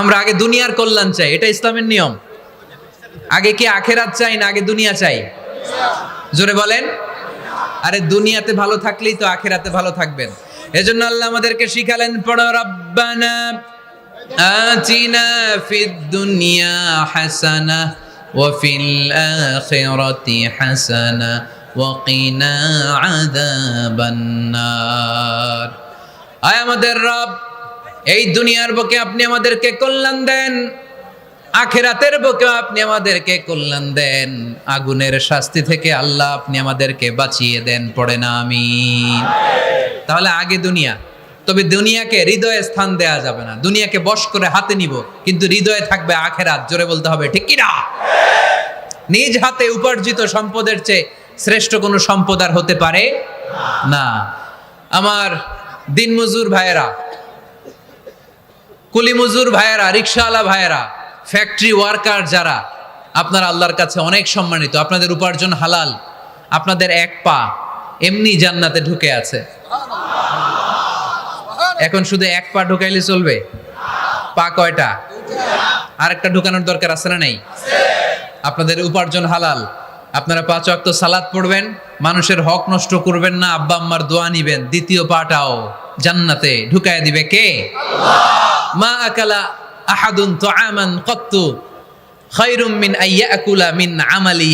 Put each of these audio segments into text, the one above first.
আমরা আগে দুনিয়ার কল্যাণ চাই, এটা ইসলামের নিয়ম। আগে কি আখেরাত চাই না আগে দুনিয়া চাই? জোরে বলেন। আরে দুনিয়াতে ভালো থাকলেই তো আখেরাতে ভালো থাকবেন। এজন্য আল্লাহ আমাদেরকে শিখালেন, পড়ো, রব্বানা আতিনা ফিদ দুনিয়া হাসানা ওয়া ফিল আখিরাতি হাসানা ওয়া কিনা আযাবান নার আয় আমাদের রব এই দুনিয়ার বুকে আপনি আমাদেরকে কল্যাণ দেন। আখেরাতের বুকে আপনি আমাদেরকে কল্যাণ দেন। আগুনের শাস্তি থেকে আল্লাহ আপনি আমাদেরকে বাঁচিয়ে দেন, পড়ে না আমি তাহলে আগে দুনিয়া। তবে দুনিয়াকে হৃদয়ে স্থান দেয়া যাবে না। দুনিয়াকে বশ করে হাতে নিব, কিন্তু হৃদয়ে থাকবে আখেরাত। জোরে বলতে হবে, ঠিক কি না? নিজ হাতে উপার্জিত সম্পদের চেয়ে শ্রেষ্ঠ কোনো সম্পদ আর হতে পারে না। আমার দিনমজুর ভাইয়েরা কুলিমজুর ভাইয়েরা, রিক্সাওয়ালা ভাইয়েরা ফ্যাক্টরি ওয়ার্কার যারা, আপনারা আল্লাহর কাছে অনেক সম্মানিত। আপনাদের উপার্জন হালাল, আপনাদের এক পা এমনি জান্নাতে ঢুকে আছে। এখন শুধু এক পা ঢুকাইলে চলবে? পা কয়টা? আরেকটা ঢুকানোর দরকার আছে না নেই? আপনাদের উপার্জন হালাল। আপনারা পাঁচ ওয়াক্ত সালাদ পড়বেন, মানুষের হক নষ্ট করবেন না, আব্বা আম্মার দোয়া নিবেন, দ্বিতীয় পাটাও জান্নাতে ঢুকায় দিবে কে? মা আকালা আহাদুন তুআমান কত্তু খায়রুম মিন আইয়াকুলা মিন আমালি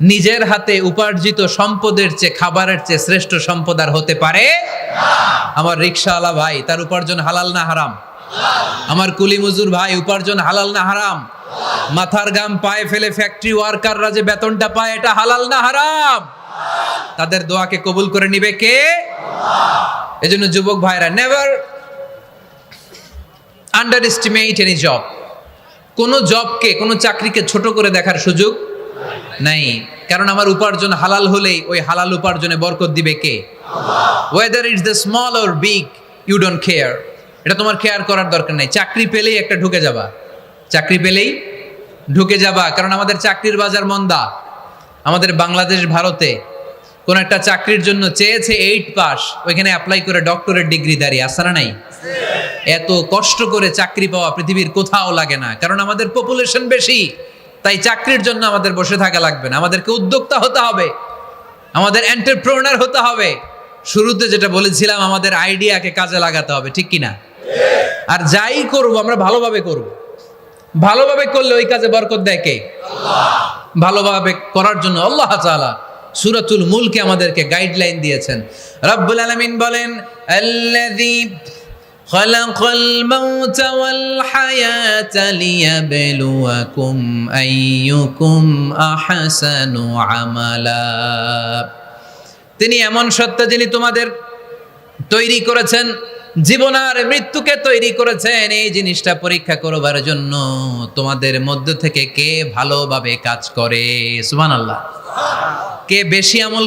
নিজের হাতে উপার্জিত সম্পদের চেয়ে খাবারের চেয়ে শ্রেষ্ঠ সম্পদ আর হতে পারে আমার রিক্সাওয়ালা ভাই, তার উপার্জন হালাল না হারাম? আমার কুলি মজুর ভাই, উপার্জন হালাল না হারাম? মাথার গাম পায়ে ফেলে ফ্যাক্টরি ওয়ার্কাররা যে বেতনটা পায়, এটা হালাল না হারাম? তাদের দোয়াকে কবুল করে নিবে কে? এজন্য যুবক ভাইরা never underestimate any job কোনো জবকে কোনো চাকরিকে ছোট করে দেখার সুযোগ নাই। কারণ আমার উপার্জন হালাল হলেই ওই হালাল উপার্জনে বরকত দিবে কে? Weather it's the small or big you don't care এটা তোমার কেয়ার করার দরকার নাই। চাকরি পেলেই একটা ঢুকে যাবা। চাকরি পেলেই ঢুকে যাবা। কারণ আমাদের চাকরির বাজার মন্দা। আমাদের বাংলাদেশ ভারতে কোন একটা চাকরির জন্য চেয়েছে এইট পাস ওইখানে অ্যাপ্লাই করে ডক্টরের ডিগ্রি দাঁড়িয়ে। আসে না নাই? এত কষ্ট করে চাকরি পাওয়া পৃথিবীর কোথাও লাগে না। কারণ আমাদের পপুলেশন বেশি, তাই চাকরির জন্য আমাদের বসে থাকা লাগবে না। আমাদেরকে উদ্যোক্তা হতে হবে, আমাদের এন্টারপ্রেনার হতে হবে। শুরুতে যেটা বলেছিলাম, আমাদের আইডিয়াকে কাজে লাগাতে হবে, ঠিক কিনা? আর যাই করব আমরা ভালোভাবে করব ভালোভাবে করলে ওই কাজে বরকত দেয় কে? ভালোভাবে করার জন্য আল্লাহ তাআলা সূরাতুল মুলকে আমাদেরকে গাইডলাইন দিয়েছেন। রব্বুল আলামিন বলেন, আল্লাযী خلق الموت والحياة ليبلوكم أيكم أحسن عملا তিনি এমন সত্তা যিনি তোমাদের তৈরি করেছেন জীবন আর মৃত্যুকে তৈরি করেছেন এই জিনিসটা পরীক্ষা করবার জন্য তোমাদের মধ্য থেকে কে ভালোভাবে কাজ করে সুবহানাল্লাহ কে বেশি আমল